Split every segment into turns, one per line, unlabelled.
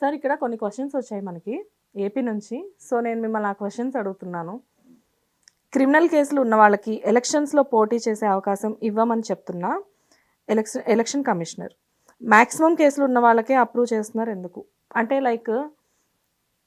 Sir ఇక్కడ కొన్ని questions వచ్చాయి మనకి ఏపీ నుంచి. సో నేను మిమ్మల్ని ఆ క్వశ్చన్స్ అడుగుతున్నాను. క్రిమినల్ కేసులు ఉన్న వాళ్ళకి ఎలక్షన్స్లో పోటీ చేసే అవకాశం ఇవ్వమని చెప్తున్నా. ఎలక్షన్ ఎలక్షన్ కమిషనర్ మ్యాక్సిమం కేసులు ఉన్న వాళ్ళకే అప్రూవ్ చేస్తున్నారు ఎందుకు? అంటే లైక్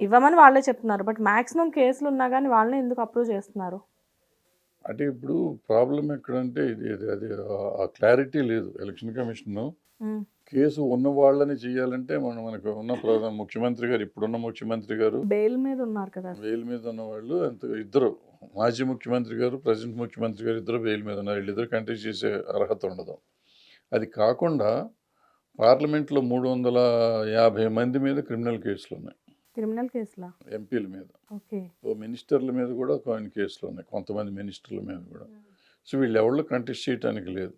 ఇవ్వమని వాళ్ళే చెప్తున్నారు బట్ మ్యాక్సిమం కేసులు ఉన్నా కానీ వాళ్ళని ఎందుకు అప్రూవ్ చేస్తున్నారు?
అంటే ఇప్పుడు ప్రాబ్లం ఎక్కడంటే ఇది అది ఆ- క్లారిటీ లేదు. Election commission. కేసు ఉన్న వాళ్ళని చేయాలంటే మనం మనకు ఉన్న ప్రధాన ముఖ్యమంత్రి గారు ఇప్పుడున్న ముఖ్యమంత్రి గారు
బెయిల్ మీద ఉన్నారు కదా.
బెయిల్ మీద ఉన్న వాళ్ళు అంత ఇద్దరు మాజీ ముఖ్యమంత్రి గారు ప్రజెంట్ ముఖ్యమంత్రి గారు ఇద్దరు బెయిల్ మీద ఉన్నారు. వీళ్ళిద్దరు కంటెస్ట్ చేసే అర్హత ఉండదు. అది కాకుండా పార్లమెంట్లో మూడు వందల యాభై మంది మీద క్రిమినల్ కేసులు ఉన్నాయి.
క్రిమినల్ కేసులా?
ఎంపీల మీద. ఓ మినిస్టర్ల మీద కూడా కొన్ని కేసులు ఉన్నాయి కొంతమంది మినిస్టర్ల మీద కూడా. సో వీళ్ళు ఎవరు కంటెస్ట్ చేయడానికి లేదు.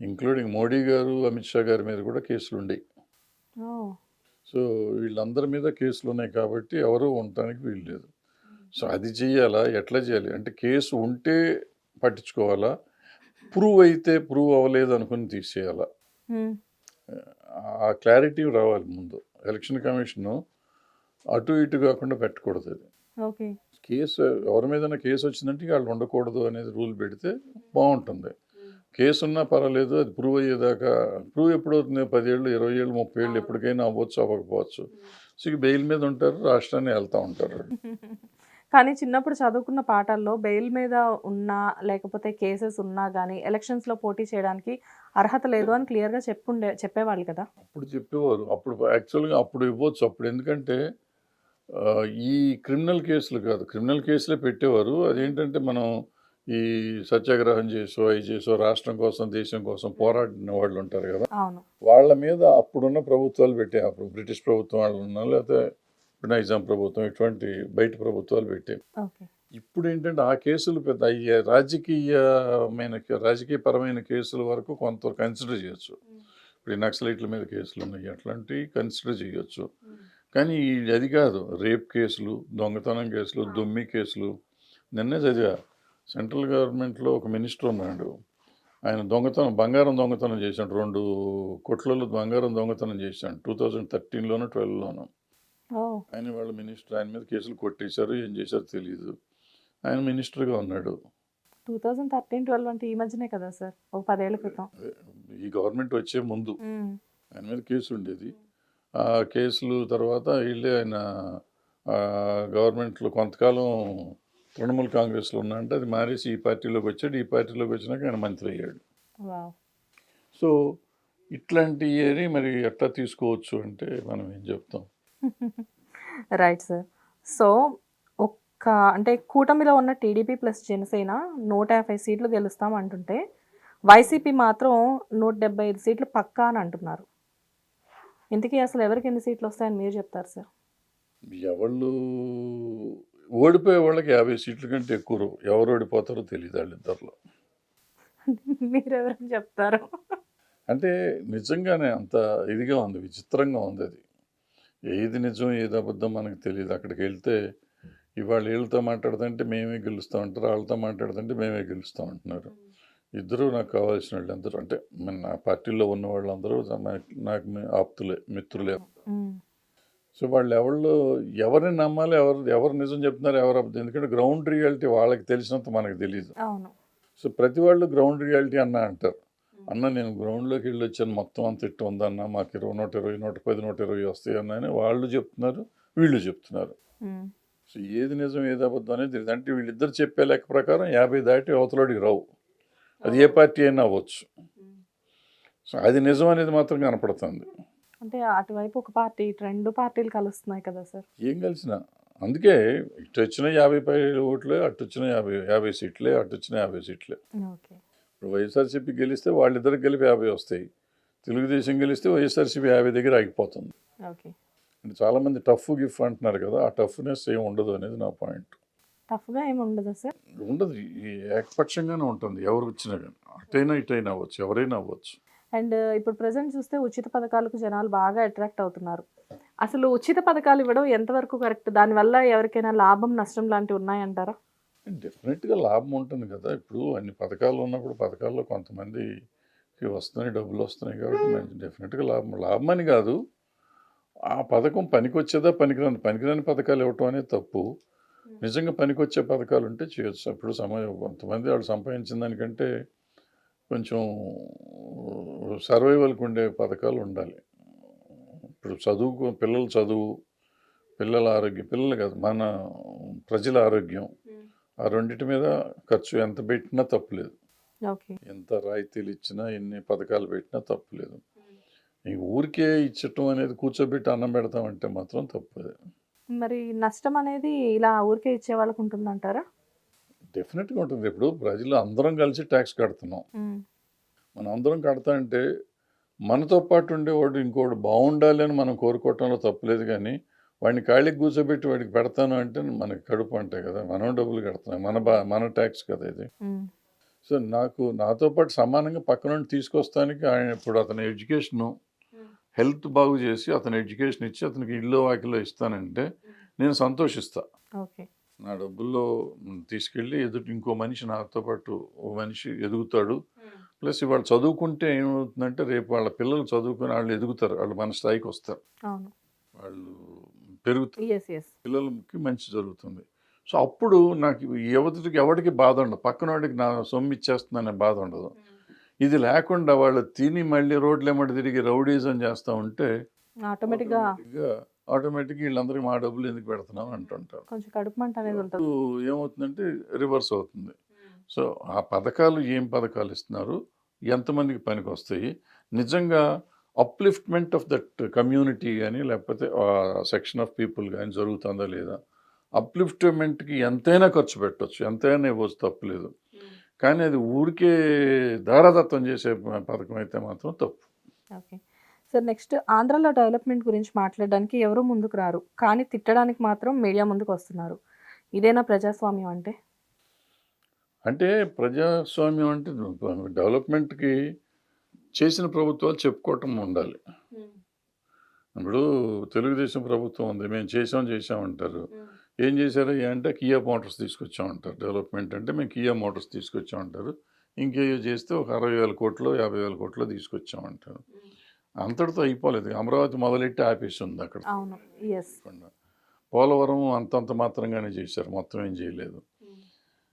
ఇంక్లూడింగ్ మోడీ గారు అమిత్ షా గారి మీద కూడా కేసులు ఉండేవి సో వీళ్ళందరి మీద కేసులు ఉన్నాయి కాబట్టి ఎవరు ఉండటానికి వీలు లేదు. సో అది చేయాలా ఎట్లా చేయాలి? అంటే కేసు ఉంటే పట్టించుకోవాలా? ప్రూవ్ అయితే ప్రూవ్ అవ్వలేదు అనుకుని తీసేయాలా. ఆ క్లారిటీ రావాలి ముందు. ఎలక్షన్ కమిషన్ అటు ఇటు కాకుండా పెట్టకూడదు అది.
ఓకే.
కేసు ఎవరి మీదైనా కేసు వచ్చిందంటే వాళ్ళు ఉండకూడదు అనేది రూల్ పెడితే బాగుంటుంది. కేసు ఉన్నా పర్వాలేదు అది ప్రూవ్ అయ్యేదాకా ప్రూవ్ ఎప్పుడు అవుతుంది పదేళ్ళు ఇరవై ఏళ్ళు ముప్పై ఏళ్ళు ఎప్పటికైనా అవ్వచ్చు అవ్వకపోవచ్చు. సో బెయిల్ మీద ఉంటారు రాష్ట్రాన్ని వెళ్తూ ఉంటారు.
కానీ చిన్నప్పుడు చదువుకున్న పాఠాల్లో బెయిల్ మీద ఉన్నా లేకపోతే కేసెస్ ఉన్నా కానీ ఎలక్షన్స్లో పోటీ చేయడానికి అర్హత లేదు అని క్లియర్గా చెప్పుండే చెప్పేవాళ్ళు కదా?
అప్పుడు చెప్పేవారు. అప్పుడు యాక్చువల్గా అప్పుడు ఇవ్వచ్చు అప్పుడు ఎందుకంటే ఈ క్రిమినల్ కేసులు కాదు. క్రిమినల్ కేసులే పెట్టేవారు. అదేంటంటే మనం ఈ సత్యాగ్రహం చేసో అవి చేసో రాష్ట్రం కోసం దేశం కోసం పోరాడిన వాళ్ళు ఉంటారు కదా. వాళ్ళ మీద అప్పుడున్న ప్రభుత్వాలు పెట్టాయి అప్పుడు బ్రిటిష్ ప్రభుత్వం వాళ్ళు ఉన్నా లేకపోతే ఇప్పుడు నైజాం ప్రభుత్వం ఇటువంటి బయట ప్రభుత్వాలు పెట్టాయి ఇప్పుడు ఏంటంటే ఆ కేసులు పెద్ద ఈ రాజకీయమైన రాజకీయపరమైన కేసుల వరకు కొంత కన్సిడర్ చేయొచ్చు. ఇప్పుడు ఈ నక్సలైట్ల మీద కేసులు ఉన్నాయి అట్లాంటివి కన్సిడర్ చేయొచ్చు. కానీ అది కాదు రేప్ కేసులు దొంగతనం కేసులు దొమ్మి కేసులు నిన్నే చదివా సెంట్రల్ గవర్నమెంట్లో ఒక మినిస్టర్ ఉన్నాడు. ఆయన దొంగతనం బంగారం దొంగతనం చేశాడు. రెండు కొట్లలో బంగారం దొంగతనం చేశాడు. టూ థౌజండ్ థర్టీన్లోనూ ట్వెల్వ్లోనూ. ఆయన వాళ్ళ మినిస్టర్ ఆయన మీద కేసులు కొట్టేశారు ఏం చేశారో తెలియదు ఆయన మినిస్టర్గా ఉన్నాడు.
టూ థౌజండ్ థర్టీన్ ట్వెల్వ్ అంటే ఈ మధ్యనే కదా సార్? ఒక పదేళ్ళ క్రితం.
ఈ గవర్నమెంట్ వచ్చే ముందు. ఆయన మీద కేసు ఉండేది. ఆ కేసులు తర్వాత వీళ్ళే ఆయన గవర్నమెంట్లో కొంతకాలం తృణమూల్ కాంగ్రెస్లో ఉన్నాడంటే అది మారేసి ఈ పార్టీలోకి వచ్చాడు. ఈ పార్టీలోకి వచ్చినాక ఆయన మంత్రి అయ్యాడు. సో ఇట్లాంటి ఏరి మరి ఎట్లా తీసుకోవచ్చు అంటే మనం ఏం చెప్తాం?
రైట్ సార్ సో ఒక్క అంటే కూటమిలో ఉన్న టీడీపీ ప్లస్ జనసేన నూట యాభై సీట్లు గెలుస్తాం అంటుంటే వైసీపీ మాత్రం నూట డెబ్బై ఐదు సీట్లు పక్కా అని అంటున్నారు. ఇంతకీ అసలు ఎవరికి ఎన్ని సీట్లు వస్తాయని మీరు చెప్తారు సార్
ఎవళ్ళు ఓడిపోయే వాళ్ళకి యాభై సీట్ల కంటే ఎక్కువ. ఎవరు ఓడిపోతారో తెలియదు వాళ్ళిద్దరిలో
మీరు ఎవరని చెప్తారు?
అంటే నిజంగానే అంత ఇదిగా ఉంది విచిత్రంగా ఉంది అది. ఏది నిజం ఏది అబద్ధం మనకు తెలియదు అక్కడికి వెళ్తే ఇవాళ వీళ్ళతో మాట్లాడుతుంటే మేమే గెలుస్తాం అంటారు వాళ్ళతో మాట్లాడుతుంటే మేమే గెలుస్తాం అంటున్నారు ఇద్దరు నాకు కావాల్సిన వాళ్ళు అందరూ అంటే నా పార్టీలో ఉన్న వాళ్ళందరూ నాకు ఆప్తులే మిత్రులే. సో వాళ్ళు ఎవళ్ళు ఎవరిని నమ్మాలి ఎవరు ఎవరు నిజం చెప్తున్నారు ఎవరు అబద్ధం ఎందుకంటే గ్రౌండ్ రియాలిటీ వాళ్ళకి తెలిసినంత మనకు తెలియదు సో ప్రతి వాళ్ళు గ్రౌండ్ రియాలిటీ అన్న అంటారు. అన్న నేను గ్రౌండ్లోకి వెళ్ళి వచ్చాను మొత్తం అంత ఇట్టు ఉందన్న మాకు ఇరవై నూట ఇరవై నూట పది నూట ఇరవై వస్తాయి అన్న అని వాళ్ళు చెప్తున్నారు వీళ్ళు చెప్తున్నారు. సో ఏది నిజం ఏది అబద్ధం అనేది తెలియదు అంటే వీళ్ళిద్దరు చెప్పే లెక్క ప్రకారం యాభై దాటి అవతలోడికి రావు. అది ఏ పార్టీ అయినా అవ్వచ్చు. సో అది నిజం అనేది మాత్రం కనపడుతుంది.
అంటే అటువైపు ఒక పార్టీ ఇటు రెండు పార్టీలు కలుస్తున్నాయి కదా సార్.
ఏం కలిసిన. అందుకే ఇటు వచ్చిన యాభై పై ఓట్లే అటు వచ్చిన యాభై యాభై సీట్లే అటు వచ్చిన యాభై సీట్లే.
ఓకే.
ఇప్పుడు వైఎస్ఆర్సీపీ గెలిస్తే వాళ్ళిద్దరికి కలిపి యాభై వస్తాయి. తెలుగుదేశం గెలిస్తే వైఎస్ఆర్సీపీ యాభై దగ్గర ఆగిపోతుంది.
ఓకే.
అంటే చాలామంది టఫ్ గిఫ్ అంటున్నారు కదా ఆ టఫ్నెస్ ఏం ఉండదు అనేది నా పాయింట్.
టఫ్గా ఏమి ఉండదా సార్?
ఉండదు. ఈ ఏకపక్షంగానే ఉంటుంది. ఎవరు వచ్చినా కానీ. అటైనా ఇటైనా అవ్వచ్చు ఎవరైనా అవ్వచ్చు.
అండ్ ఇప్పుడు ప్రజెంట్ చూస్తే ఉచిత పథకాలకు జనాలు బాగా అట్రాక్ట్ అవుతున్నారు. అసలు ఉచిత పథకాలు ఇవ్వడం ఎంతవరకు కరెక్ట్? దానివల్ల ఎవరికైనా లాభం నష్టం లాంటివి ఉన్నాయంటారా?
డెఫినెట్గా లాభం ఉంటుంది కదా. ఇప్పుడు అన్ని పథకాలు ఉన్నప్పుడు పథకాల్లో కొంతమందికి వస్తున్నాయి డబ్బులు వస్తున్నాయి కాబట్టి మంచి డెఫినెట్గా లాభం. లాభం అని కాదు. ఆ పథకం పనికొచ్చేదా పనికిరాని పనికిరాని పథకాలు ఇవ్వటం అనేది తప్పు. నిజంగా పనికొచ్చే పథకాలు ఉంటే చేయొచ్చు. అప్పుడు సమయం కొంతమంది వాళ్ళు సంపాదించిన దానికంటే కొంచెం సర్వైవల్కి ఉండే పథకాలు ఉండాలి ఇప్పుడు చదువుకు పిల్లల చదువు పిల్లల ఆరోగ్యం పిల్లలు కాదు మన ప్రజల ఆరోగ్యం ఆ రెండింటి మీద ఖర్చు ఎంత పెట్టినా తప్పులేదు ఎంత రాయితీలు ఇచ్చినా ఎన్ని పథకాలు పెట్టినా తప్పులేదు ఈ ఊరికే ఇచ్చటం అనేది కూర్చోబెట్టి అన్నం పెడతామంటే మాత్రం తప్పదు
మరి నష్టం అనేది ఇలా ఊరికే ఇచ్చే వాళ్ళకు ఉంటుందంటారా?
డెఫినెట్గా ఉంటుంది. ఇప్పుడు ప్రజలు అందరం కలిసి ట్యాక్స్ కడుతున్నాం. మనం అందరం కడతా అంటే మనతో పాటు ఉండేవాడు ఇంకోటి బాగుండాలి అని మనం కోరుకోవటంలో తప్పులేదు కానీ వాడిని ఖాళీకి కూర్చోబెట్టి వాడికి పెడతాను అంటే మనకి కడుపు అంటే కదా. మనం డబ్బులు కడుతున్నాం. మన బా మన ట్యాక్స్ కదా ఇది. సో నాకు నాతో పాటు సమానంగా పక్కన నుండి తీసుకొస్తానికి ఆయన ఇప్పుడు అతని ఎడ్యుకేషను హెల్త్ బాగు చేసి అతని ఎడ్యుకేషన్ ఇచ్చి అతనికి ఇల్లు వాకిలో ఇస్తానంటే నేను సంతోషిస్తా.
ఓకే.
నా డబ్బుల్లో తీసుకెళ్ళి ఎదుటి ఇంకో మనిషి నాతో పాటు ఓ మనిషి ఎదుగుతాడు. ప్లస్ ఇవాళ చదువుకుంటే ఏమవుతుందంటే రేపు వాళ్ళ పిల్లలు చదువుకుని వాళ్ళు ఎదుగుతారు. వాళ్ళు మన స్థాయికి వస్తారు. వాళ్ళు పెరుగుతారు. పిల్లలకి మంచి జరుగుతుంది. సో అప్పుడు నాకు యువతకి ఎవరికి బాధ ఉండదు. పక్కన వాడికి నా సొమ్ము ఇచ్చేస్తుందనే బాధ ఉండదు. ఇది లేకుండా వాళ్ళు తిని మళ్ళీ రోడ్లు ఎమ్మటి తిరిగి రౌడీజం చేస్తూ ఉంటే
ఆటోమేటిక్గా
ఆటోమేటిక్గా వీళ్ళందరికీ మా డబ్బులు ఎందుకు పెడుతున్నాం అంటుంటారు.
కొంచెం కడుపు మంట అనేది ఉంటుంది.
ఏమవుతుందంటే రివర్స్ అవుతుంది. సో ఆ పథకాలు ఏం పథకాలు ఇస్తున్నారు? ఎంతమందికి పనికి వస్తాయి నిజంగా అప్లిఫ్ట్మెంట్ ఆఫ్ దట్ కమ్యూనిటీ కానీ లేకపోతే సెక్షన్ ఆఫ్ పీపుల్ కానీ జరుగుతుందా లేదా? అప్లిఫ్ట్మెంట్కి ఎంతైనా ఖర్చు పెట్టవచ్చు ఎంతైనా ఇవ్వచ్చు తప్పులేదు కానీ అది ఊరికే దారాదత్తం చేసే పథకం అయితే మాత్రం తప్పు.
ఓకే సార్ నెక్స్ట్ ఆంధ్రాలో డెవలప్మెంట్ గురించి మాట్లాడడానికి ఎవరు ముందుకు రారు కానీ తిట్టడానికి మాత్రం మీడియా ముందుకు వస్తున్నారు. ఇదేనా ప్రజాస్వామ్యం అంటే?
అంటే ప్రజాస్వామ్యం అంటే డెవలప్మెంట్కి చేసిన ప్రభుత్వాలు చెప్పుకోవటం ఉండాలి. ఇప్పుడు తెలుగుదేశం ప్రభుత్వం ఉంది మేము చేసాం చేసాం అంటారు ఏం చేశారు? అంటే కియా మోటార్స్ తీసుకొచ్చామంటారు. డెవలప్మెంట్ అంటే మేము కియా మోటార్స్ తీసుకొచ్చామంటారు. ఇంకేయో చేస్తే ఒక అరవై వేల కోట్లు యాభై వేల కోట్లు తీసుకొచ్చామంటారు. అంతటితో అయిపోలేదు. అమరావతి మొదలెట్టి ఆపేసి ఉంది అక్కడ పోలవరం అంతంత మాత్రంగానే చేశారు. మొత్తం ఏం చేయలేదు.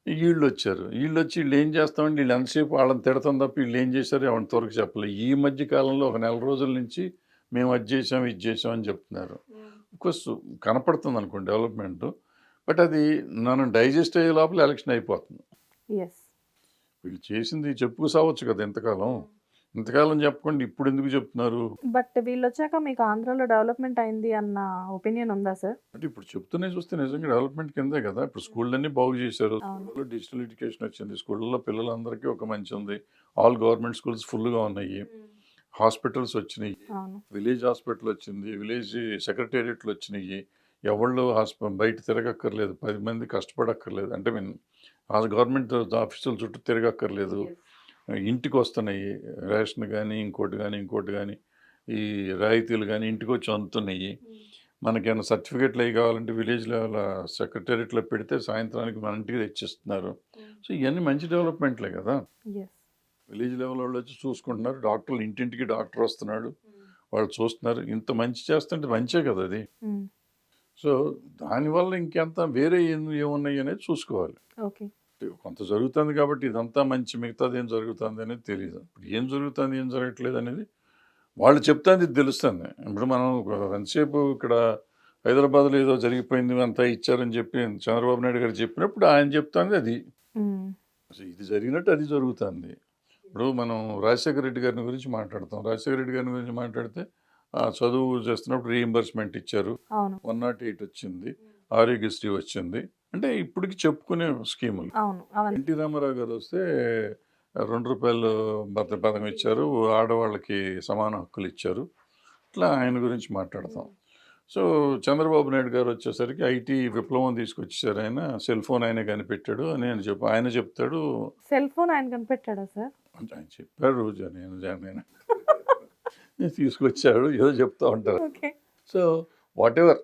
వీళ్ళు వచ్చారు వీళ్ళు వచ్చి వీళ్ళు ఏం చేస్తామండి? వీళ్ళు ఎంతసేపు వాళ్ళని తిడతాం తప్ప వీళ్ళు ఏం చేశారు? ఎవరి త్వరకు చెప్పలేదు. ఈ మధ్య కాలంలో ఒక నెల రోజుల నుంచి మేము అది చేసాం ఇది చేసాం అని చెప్తున్నారు. కోర్స్ కనపడుతుంది అనుకోండి డెవలప్మెంట్. బట్ అది నన్ను డైజెస్ట్ అయ్యే లోపల ఎలక్షన్ అయిపోతుంది. వీళ్ళు చేసింది చెప్పుకు సావచ్చు కదా ఇంతకాలం. ఇంతకాలం చెప్పకుండా ఇప్పుడు ఎందుకు చెప్తున్నారు?
బట్ వీళ్ళు వచ్చాక మీకు ఆంధ్రాలో డెవలప్మెంట్ అయింది అన్న ఒపీనియన్ ఉందా సార్?
అంటే ఇప్పుడు చెప్తూనే చూస్తే నిజంగా డెవలప్మెంట్ కిందే కదా ఇప్పుడు స్కూళ్ళన్నీ బాగు చేశారు. డిజిటల్ ఎడ్యుకేషన్ వచ్చింది స్కూళ్ళలో పిల్లలందరికీ ఒక మంచి ఉంది. ఆల్ గవర్నమెంట్ స్కూల్స్ ఫుల్గా ఉన్నాయి. హాస్పిటల్స్ వచ్చినాయి. విలేజ్ హాస్పిటల్ వచ్చింది విలేజ్ సెక్రటేరియట్లు వచ్చినాయి. ఎవళ్ళు హాస్ప బయట తిరగక్కర్లేదు పది మంది కష్టపడక్కర్లేదు. అంటే మీన్ గవర్నమెంట్ ఆఫీసుల చుట్టూ తిరగక్కర్లేదు. ఇంటికి వస్తున్నాయి రేషన్ కానీ ఇంకోటి కానీ ఇంకోటి కానీ ఈ రాయితీలు కానీ ఇంటికి వచ్చి అందుతున్నాయి మనకేమైనా సర్టిఫికెట్లు అవి కావాలంటే విలేజ్ లెవెల్ సెక్రటేరియట్లో పెడితే సాయంత్రానికి మన ఇంటికి తెచ్చిస్తున్నారు. సో ఇవన్నీ మంచి డెవలప్మెంట్లే కదా. విలేజ్ లెవెల్ వాళ్ళు వచ్చి చూసుకుంటున్నారు. డాక్టర్లు ఇంటింటికి డాక్టర్ వస్తున్నాడు. వాళ్ళు చూస్తున్నారు. ఇంత మంచి చేస్తుంటే మంచే కదా అది. సో దానివల్ల ఇంకెంత వేరే ఏం- ఏమున్నాయి అనేది చూసుకోవాలి.
ఓకే.
కొంత జరుగుతుంది కాబట్టి ఇదంతా మంచి మిగతాది ఏం జరుగుతుంది అనేది తెలియదు ఇప్పుడు ఏం జరుగుతుంది ఏం జరగట్లేదు అనేది వాళ్ళు చెప్తాంది ఇది తెలుస్తుంది. ఇప్పుడు మనం ఎంతసేపు ఇక్కడ హైదరాబాద్లో ఏదో జరిగిపోయింది అంతా ఇచ్చారని చెప్పి చంద్రబాబు నాయుడు గారు చెప్పినప్పుడు ఆయన చెప్తాంది అది. ఇది జరిగినట్టు అది జరుగుతుంది. ఇప్పుడు మనం రాజశేఖర రెడ్డి గారిని గురించి మాట్లాడతాం. రాజశేఖర రెడ్డి గారిని గురించి మాట్లాడితే ఆ చదువు చేస్తున్నప్పుడు రీఎంబర్స్మెంట్ ఇచ్చారు. వన్ నాట్ ఎయిట్ వచ్చింది. ఆరోగ్యశ్రీ వచ్చింది. అంటే ఇప్పటికి చెప్పుకునే స్కీములు. ఎన్టీ రామారావు గారు వస్తే రెండు రూపాయలు భర్త పథకం ఇచ్చారు. ఆడవాళ్ళకి సమాన హక్కులు ఇచ్చారు. ఇట్లా ఆయన గురించి మాట్లాడతాం. సో చంద్రబాబు నాయుడు గారు వచ్చేసరికి ఐటీ విప్లవం తీసుకొచ్చేసారు ఆయన. సెల్ ఫోన్ ఆయన కనిపెట్టాడు అని ఆయన చెప్పు ఆయన చెప్తాడు.
సెల్ ఫోన్ ఆయన కనిపెట్టాడా సార్?
ఆయన చెప్పారు నేను తీసుకొచ్చాడు ఏదో చెప్తా ఉంటారు. సో వాట్ ఎవర్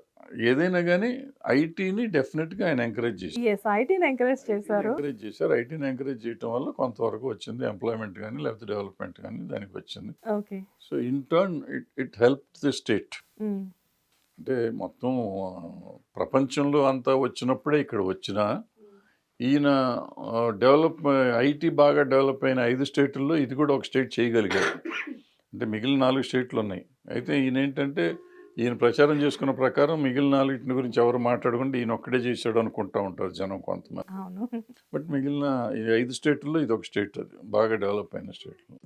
ఏదైనా కానీ ఐటీని డెఫినెట్గా ఆయన ఎంకరేజ్ చేశారు.
ఐటీని ఎంకరేజ్ చేశారు.
ఎంకరేజ్ చేశారు. ఐటీని ఎంకరేజ్ చేయటం వల్ల కొంతవరకు వచ్చింది ఎంప్లాయ్మెంట్ కానీ లేకపోతే డెవలప్మెంట్ కానీ దానికి వచ్చింది.
Okay.
So in turn it it help the state. అంటే మొత్తం ప్రపంచంలో అంతా వచ్చినప్పుడే ఇక్కడ వచ్చిన ఈయన డెవలప్ ఐటీ బాగా డెవలప్ అయిన ఐదు స్టేట్ల్లో ఇది కూడా ఒక స్టేట్ చేయగలిగారు అంటే మిగిలిన నాలుగు స్టేట్లు ఉన్నాయి. అయితే ఈయన ఏంటంటే ఈయన ప్రచారం చేసుకున్న ప్రకారం మిగిలిన నాలుగిటిని గురించి ఎవరు మాట్లాడకుండా ఈయన ఒక్కడే చేశాడు అనుకుంటా ఉంటారు జనం కొంతమంది.
అవును.
బట్ మిగిలిన ఈ ఐదు స్టేట్లలో ఇది ఒక స్టేట్ అది. బాగా డెవలప్ అయిన స్టేట్లో